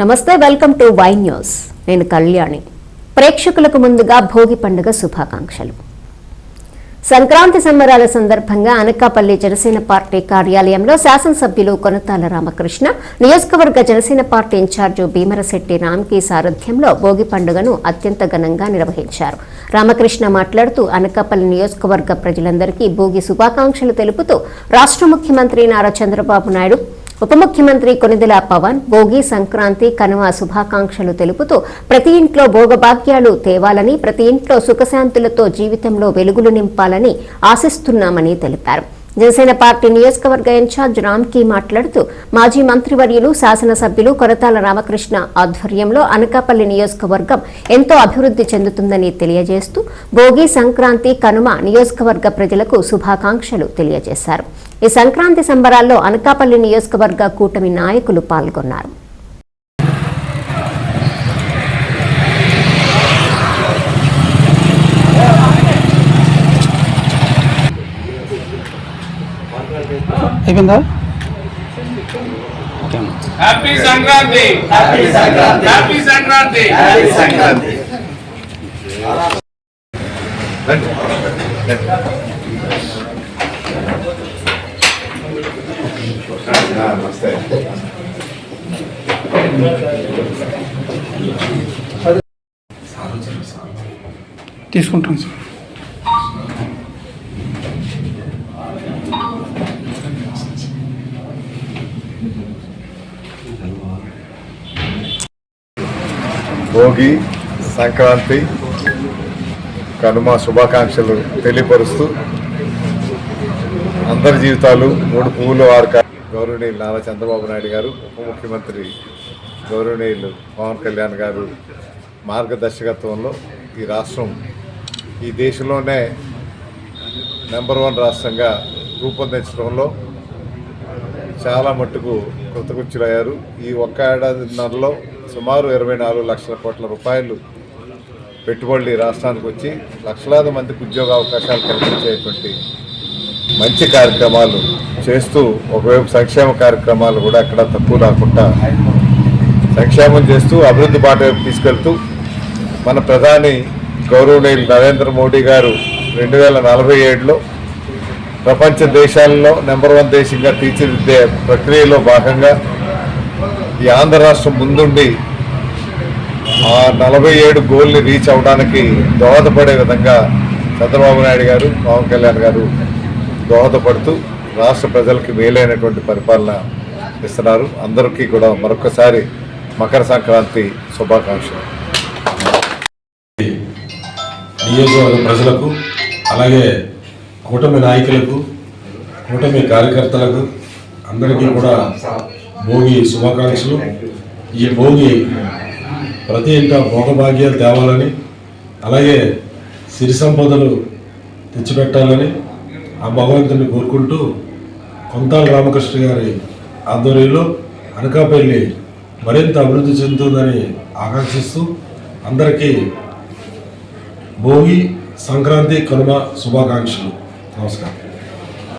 నమస్తే welcome to Y news. నేను కళ్యాణి. ప్రేక్షకులకు ముందుగా భోగి పండుగ శుభాకాంక్షలు. సంక్రాంతి సంబరాల సందర్భంగా అనకాపల్లి జనసేన పార్టీ కార్యాలయంలో శాసనసభ్యులు కొనతాల రామకృష్ణ నియోజకవర్గ జనసేన పార్టీ ఇన్ఛార్జు భీమరశెట్టి రామ్కి సారథ్యంలో భోగి పండుగను అత్యంత ఘనంగా నిర్వహించారు. రామకృష్ణ మాట్లాడుతూ అనకాపల్లి నియోజకవర్గ ప్రజలందరికీ భోగి శుభాకాంక్షలు తెలుపుతూ రాష్ట్ర ముఖ్యమంత్రి నారా చంద్రబాబు నాయుడు ఉప ముఖ్యమంత్రి కొనిదెల పవన్ భోగి సంక్రాంతి కనుమ శుభాకాంక్షలు తెలుపుతూ ప్రతి ఇంట్లో భోగభాగ్యాలు తేవాలని ప్రతి ఇంట్లో సుఖశాంతులతో జీవితంలో వెలుగులు నింపాలని ఆశిస్తున్నామని తెలిపారు. జనసేన పార్టీ నియోజకవర్గ ఇన్ఛార్జ్ రామ్కి మాట్లాడుతూ మాజీ మంత్రివర్యులు శాసనసభ్యులు కొరతాల రామకృష్ణ ఆధ్వర్యంలో అనకాపల్లి నియోజకవర్గం ఎంతో అభివృద్ధి చెందుతుందని తెలియజేస్తూ భోగి సంక్రాంతి కనుమ నియోజకవర్గ ప్రజలకు శుభాకాంక్షలు తెలియజేశారు. ఈ సంక్రాంతి సంబరాల్లో అనకాపల్లి నియోజకవర్గ కూటమి నాయకులు పాల్గొన్నారు. అయిపోయిందా? ఓకే అన్న. Happy Sankranti happy Sankranti happy Sankranti happy Sankranti నమస్తే తీసుకుంటాను సార్. భోగి సంక్రాంతి కనుమ శుభాకాంక్షలు తెలియపరుస్తూ అందరి జీవితాలు మూడు పువ్వులు ఆరు గౌరవనీయులు నారా చంద్రబాబు నాయుడు గారు ఉప ముఖ్యమంత్రి గౌరవనీయులు పవన్ కళ్యాణ్ గారు మార్గదర్శకత్వంలో ఈ రాష్ట్రం ఈ దేశంలోనే నెంబర్ వన్ రాష్ట్రంగా రూపొందించడంలో చాలా మట్టుకు కృతకృత్యులయ్యారు. ఈ ఒక్క ఏడాదిన్నరలో సుమారు ఇరవై నాలుగు లక్షల కోట్ల రూపాయలు పెట్టుబడులు రాష్ట్రానికి వచ్చి లక్షలాది మందికి ఉద్యోగ అవకాశాలు కల్పించేటువంటి మంచి కార్యక్రమాలు చేస్తూ ఒకవైపు సంక్షేమ కార్యక్రమాలు కూడా ఎక్కడ తక్కువ రాకుండా సంక్షేమం చేస్తూ అభివృద్ధి బాట వైపు తీసుకెళ్తూ మన ప్రధాని గౌరవనీయులు నరేంద్ర మోడీ గారు రెండు వేల నలభై ఏడులో ప్రపంచ దేశాలలో నెంబర్ వన్ దేశంగా తీర్చిదిద్దే ప్రక్రియలో భాగంగా ఈ ఆంధ్ర రాష్ట్రం ముందుండి ఆ నలభై ఏడు గోల్ని రీచ్ అవడానికి దోహదపడే విధంగా చంద్రబాబు నాయుడు గారు పవన్ కళ్యాణ్ గారు దోహదపడుతూ రాష్ట్ర ప్రజలకి మేలైనటువంటి పరిపాలన ఇస్తున్నారు. అందరికీ కూడా మరొకసారి మకర సంక్రాంతి శుభాకాంక్షలు. నియోజకవర్గ ప్రజలకు అలాగే కూటమి నాయకులకు కూటమి కార్యకర్తలకు అందరికీ కూడా భోగి శుభాకాంక్షలు. ఈ భోగి ప్రతి ఇంట భోగభాగ్యాలు తేవాలని అలాగే సిరి సంపదలు తెచ్చిపెట్టాలని ఆ భగవంతుని కోరుకుంటూ కొంతాల రామకృష్ణ గారి ఆధ్వర్యంలో అనకాపల్లి మరింత అభివృద్ధి చెందుతుందని ఆకాంక్షిస్తూ అందరికీ భోగి సంక్రాంతి కనుమ శుభాకాంక్షలు. Namaskar.